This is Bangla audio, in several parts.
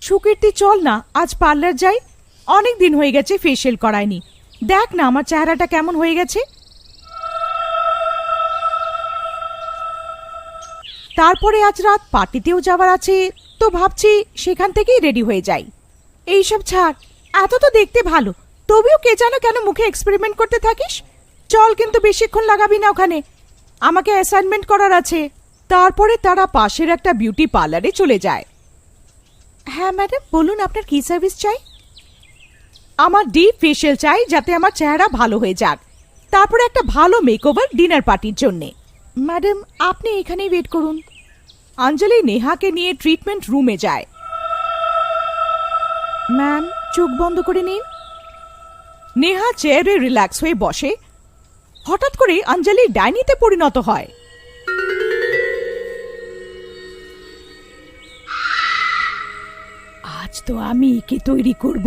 সুকীর্তি চল না, আজ পার্লার যাই। অনেক দিন হয়ে গেছে ফেসিয়াল করায়নি। দেখ না, আমার চেহারাটা কেমন হয়ে গেছে। তারপরে আজ রাত পার্টিতেও যাওয়ার আছে, তো ভাবছি সেখান থেকেই রেডি হয়ে যাই। এইসব ছাড়, এত তো দেখতে ভালো, তবুও কে জানো কেন মুখে এক্সপেরিমেন্ট করতে থাকিস? চল কিন্তু বেশিক্ষণ লাগাবি না ওখানে। আমাকে অ্যাসাইনমেন্ট করার আছে। তারপরে তারা পাশের একটা বিউটি পার্লারে চলে যায়। হ্যাঁ ম্যাডাম বলুন আপনার কি সার্ভিস চাই? আমার ডিপ ফেশিয়াল চাই যাতে আমার চেহারা ভালো হয়ে যাক। তারপরে একটা ভালো মেকওভার ডিনার পার্টির জন্যে। ম্যাডাম আপনি এখানেই ওয়েট করুন। অঞ্জলি নেহাকে নিয়ে ট্রিটমেন্ট রুমে যায়। ম্যাম চোখ বন্ধ করে নিন। নেহা চেয়ারে রিল্যাক্স হয়ে বসে। হঠাৎ করে অঞ্জলি ডাইনিতে পরিণত হয়। আজ তো আমি একে তৈরি করব।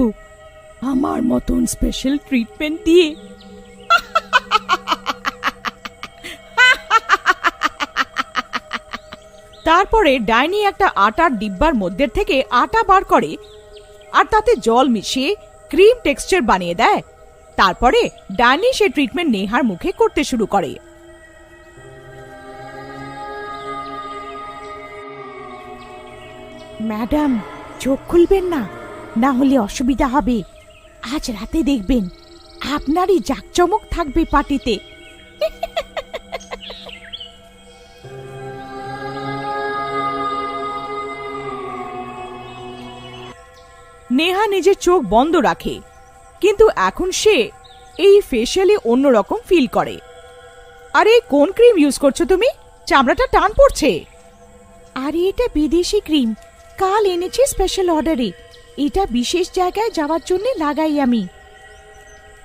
আমার মতন স্পেশাল ট্রিটমেন্ট দিয়ে। তারপরে ডাইনি একটা আটার ডিব্বার মধ্যে থেকে আটা বার করে আর তাতে জল মিশিয়ে ক্রিম টেক্সচার বানিয়ে দেয়। তারপরে ডাইনি সে ট্রিটমেন্ট নেহার মুখে করতে শুরু করে। ম্যাডাম চোখ খুলবেন না না হলে অসুবিধা হবে। আজ রাতে দেখবেন আপনারই জাকচমক থাকবে পার্টিতে। নেহা নিজের চোখ বন্ধ রাখে, কিন্তু এখন সে এই ফেশিয়ালে অন্যরকম ফিল করে। আরে, কোন ক্রিম ইউজ করছ তুমি? চামড়াটা টান পড়ছে। আরে, এটা বিদেশি ক্রিম কাল এনেছি স্পেশাল অর্ডারে এটা বিশেষ জায়গায় যাওয়ার জন্য লাগাই আমি।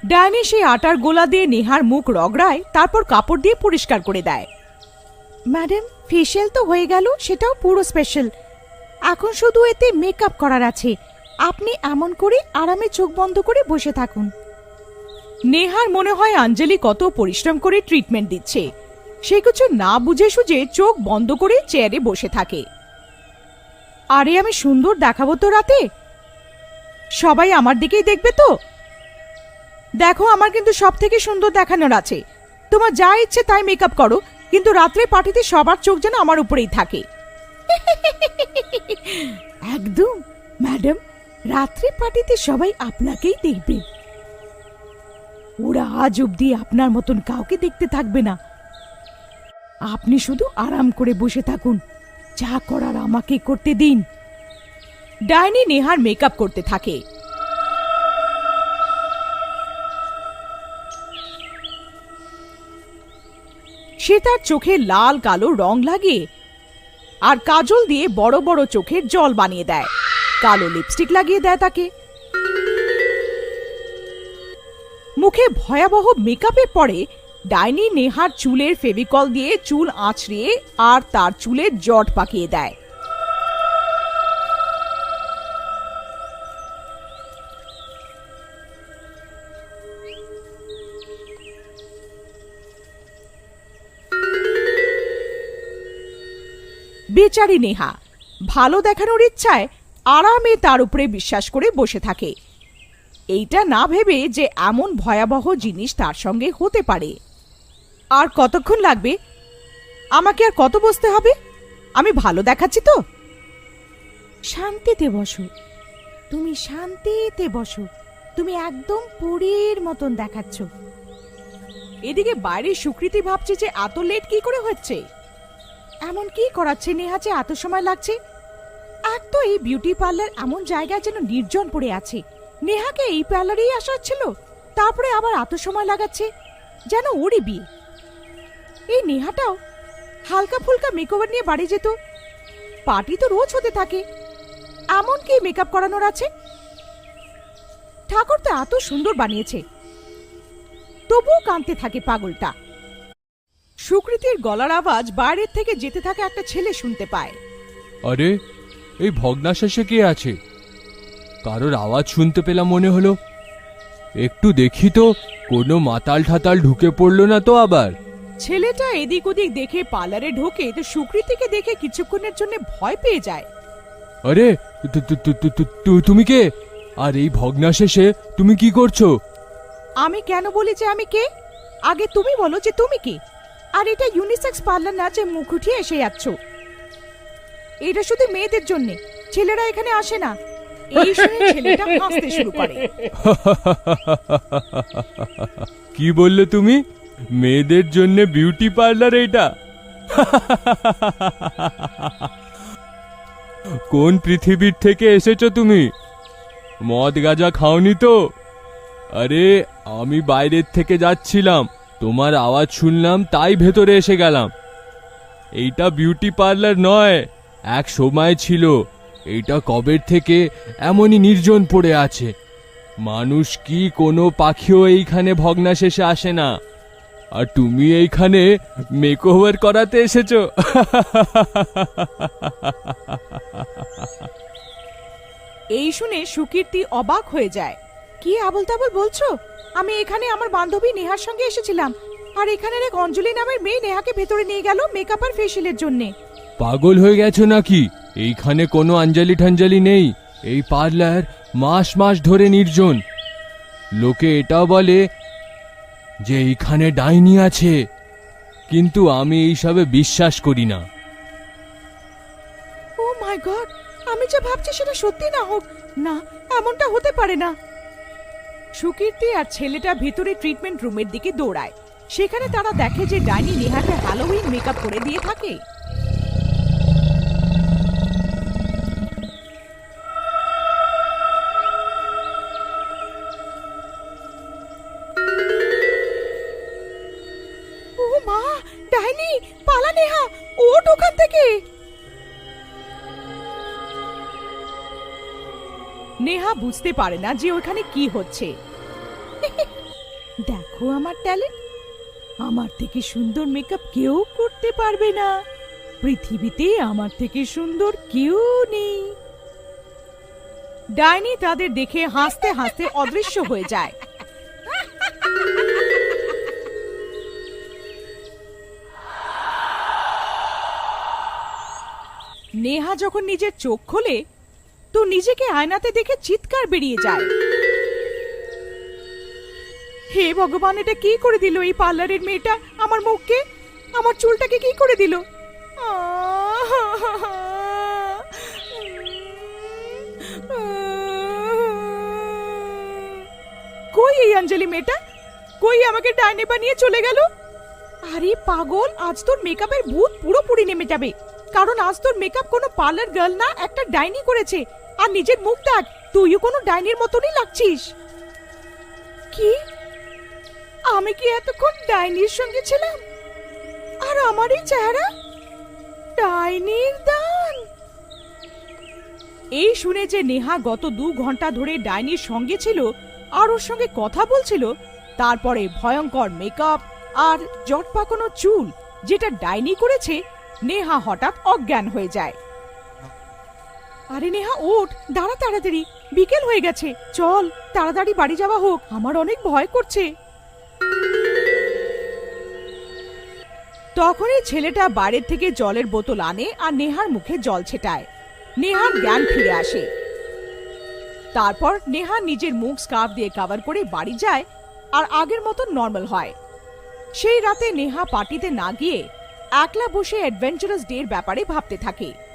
ডাইনি সেই আটার গোলা দিয়ে নেহার মুখ রগড়ায়, তারপর কাপড় দিয়ে পরিষ্কার করে দেয়। ম্যাডাম ফেশিয়াল তো হয়ে গেল, সেটাও পুরো স্পেশাল এখন শুধু এতে মেকআপ করার আছে। আপনি এমন করে আরামে চোখ বন্ধ করে বসে থাকুন। নেহার মনে হয় অঞ্জলি কত পরিশ্রম করে ট্রিটমেন্ট দিচ্ছে। সে কিছু না বুঝে সুঝে চোখ বন্ধ করে চেয়ারে বসে থাকে। আরে আমি সুন্দর দেখাবো তো রাতে। সবাই আমার দিকেই দেখবে তো? দেখো, আমার কিন্তু সব থেকে সুন্দর দেখানোর আছে। তোমার যা ইচ্ছে তাই মেকআপ করো, কিন্তু রাত্রে পার্টিতে সবার চোখ যেন আমার উপরেই থাকে। একদম, ম্যাডাম, রাত্রে পার্টিতে সবাই আপনাকেই দেখবে। ওরা আজ অব্দি আপনার মতন কাউকে দেখতে থাকবে না। আপনি শুধু আরাম করে বসে থাকুন। যা করার আমাকে করতে দিন। ডাইনি নেহার মেকআপ করতে থাকে। সে তার চোখে লাল, কালো রং লাগিয়ে আর কাজল দিয়ে বড় বড় চোখের জল বানিয়ে দেয়। কালো লিপস্টিক লাগিয়ে দেয় তাকে। মুখে ভয়াবহ মেকআপের পরে ডাইনি নেহার চুলের ফেভিকল দিয়ে চুল আঁচড়িয়ে আর তার চুলে জট পাকিয়ে দেয়। বেচারি নেহা, ভালো দেখানোর ইচ্ছায় আরামে তার উপরে বিশ্বাস করে বসে থাকে। এইটা না ভেবে যে এমন ভয়াবহ জিনিস তার সঙ্গে হতে পারে। আর কতক্ষণ লাগবে? আমাকে আর কত বসতে হবে? আমি ভালো দেখাচ্ছি তো। শান্তিতে বসো। তুমি শান্তিতে বসো। তুমি একদম পরীর মতন দেখাচ্ছ। এদিকে বাইরে সুকৃতি ভাবছে যে এত লেট কি করে হচ্ছে? এমন কি করাচ্ছে নেহা যে এত সময় লাগছে? এক তো এই বিউটি পার্লার এমন জায়গায় যেন নির্জন পড়ে আছে। নেহাকে এই পার্লারেই আসা ছিল? তারপরে আবার এত সময় লাগাচ্ছে? যেন ওরই বিয়ে। এই নেহাটাও হালকা ফুলকা মেকওভার নিয়ে বাড়ি যেত। পার্টি তো রোজ হতে থাকে। এমন কি মেকআপ করানোর আছে? ঠাকুর তো এত সুন্দর বানিয়েছে। তবুও কাঁদতে থাকে পাগলটা। সুকৃতির গলার আওয়াজ বাইরের থেকে যেতে থাকা একটা ছেলে শুনতে পায়। আরে, এই ভগ্নাশেষে কে আছে? কারোর আওয়াজ শুনতে পেলাম মনে হলো। একটু দেখি তো, কোনো মাতাল ঠাতাল ঢুকে পড়ল না তো আবার? ছেলেটা এদিক ওদিক দেখে পার্লারে ঢোকে তো সুকৃতিকে দেখে কিছুক্ষণের জন্য ভয় পেয়ে যায়। আরে তু- তু- তু- তু- তু- তু- তুমি কে? আর এই ভগ্নাশেষে তুমি কি করছ? আমি কেন বলি যে আমি কে? আগে তুমি বলো যে তুমি কে? আর এটা ইউনিসেক্স পার্লার না যে মুখ উঠিয়ে এসে যাচ্ছ। এটা শুধু মেয়েদের জন্য ছেলেরা এখানে আসে না। এই শুনে ছেলেটা হাসতে শুরু করে। কি বললে তুমি? মেয়েদের জন্য বিউটি পার্লার এটা কোন পৃথিবীর থেকে এসেছ তুমি? মদ গাজা খাওনি তো? আরে, আমি বাইরের থেকে যাচ্ছিলাম, তোমার আওয়াজ শুনলাম, তাই ভেতরে এসে গেলাম। এইটা বিউটি পার্লার নয়, এক সময় ছিল। এইটা কবের থেকে? এমনই নির্জন পড়ে আছে। মানুষ কি কোনো পাখিও এইখানে ভগ্নাশেষে আসে না। আর তুমি এইখানে মেকওভার করাতে এসেছ। এই শুনে সুকীর্তি অবাক হয়ে যায়। কি আবল তাবল বলছো? আমি এখানে আমার বান্ধবী নেহার সঙ্গে এসেছিলাম আর এখানের এক অঞ্জলি নামের মেয়ে নেহাকে ভেতরে নিয়ে গেল মেকআপ আর ফেসিয়ালের জন্য। পাগল হয়ে গেছো নাকি? এইখানে কোনো আঞ্জালি ঠাঞ্জালি নেই। এই পার্লার মাস মাস ধরে নির্জন। লোকে এটাও বলে যে এইখানে ডাইনি আছে। কিন্তু আমি এইসবে বিশ্বাস করি না। ও মাই গড, আমি যা ভাবছি সেটা সত্যি না হোক। না, এমনটা হতে পারে না। সুকীর্তি আর ছেলেটা ভিতরে ট্রিটমেন্ট রুমের দিকে দৌড়ায়। সেখানে তারা দেখে যে ডাইনি নেহাকে হ্যালোউইন মেকআপ করে দিয়ে থাকে। নেহা বুঝতে পারে না যে ওখানে কি হচ্ছে। দেখো আমার ট্যালেন্ট। আমার থেকে সুন্দর মেকআপ কেউ করতে পারবে না। পৃথিবীতে আমার থেকে সুন্দর কেউ নেই। ডাইনি তাদের দেখে হাসতে হাসতে অদৃশ্য হয়ে যায়। নেহা যখন নিজের চোখ খোলে তো নিজেকে আয়নাতে দেখে চিৎকার বেরিয়ে যায়। হে ভগবান, এটা কি করে দিল এই পার্লারের মেয়েটা আমার মুখকে? আমার চুলটাকে কি করে দিল? কই এই অঞ্জলি মেয়েটা? কই আমাকে ডাইনে বানিয়ে চলে গেল? আরে পাগল, আজ তোর মেকআপের ভূত পুরোপুরি নেমে যাবে। কারণ আজ তোর মেকআপ কোনো পার্লার গার্ল না, একটা ডাইনি করেছে। আর নিজের মুখ দেখ, তুইও কোনো ডাইনির মতনই লাগছিস। কি? আমি কি এতক্ষণ ডাইনির সঙ্গে ছিলাম? আর আমার চেহারা? ডাইনির দান। এই শুনে যে নেহা গত দু ঘণ্টা ধরে ডাইনির সঙ্গে ছিল, আর ওর সঙ্গে কথা বলছিল, তারপরে ভয়ঙ্কর মেকআপ আর জট পাকানো চুল, যেটা ডাইনি করেছে, নেহা হঠাৎ অজ্ঞান হয়ে যায়। আরে নেহা, ওঠ, দাঁড়া তাড়াতাড়ি। বিকেল হয়ে গেছে। চল, তাড়াতাড়ি বাড়ি যাওয়া হোক। আমার অনেক ভয় করছে। তখনই ছেলেটা বাইরের থেকে জলের বোতল আনে আর নেহার মুখে জল ছেটায়। নেহার জ্ঞান ফিরে আসে। তারপর নেহা নিজের মুখ স্কার্ফ দিয়ে কাভার করে বাড়ি যায় আর আগের মতো নর্মাল হয়। সেই রাতে নেহা পার্টিতে না গিয়ে একলা বসে অ্যাডভেঞ্চারাস ডের ব্যাপারে ভাবতে থাকে।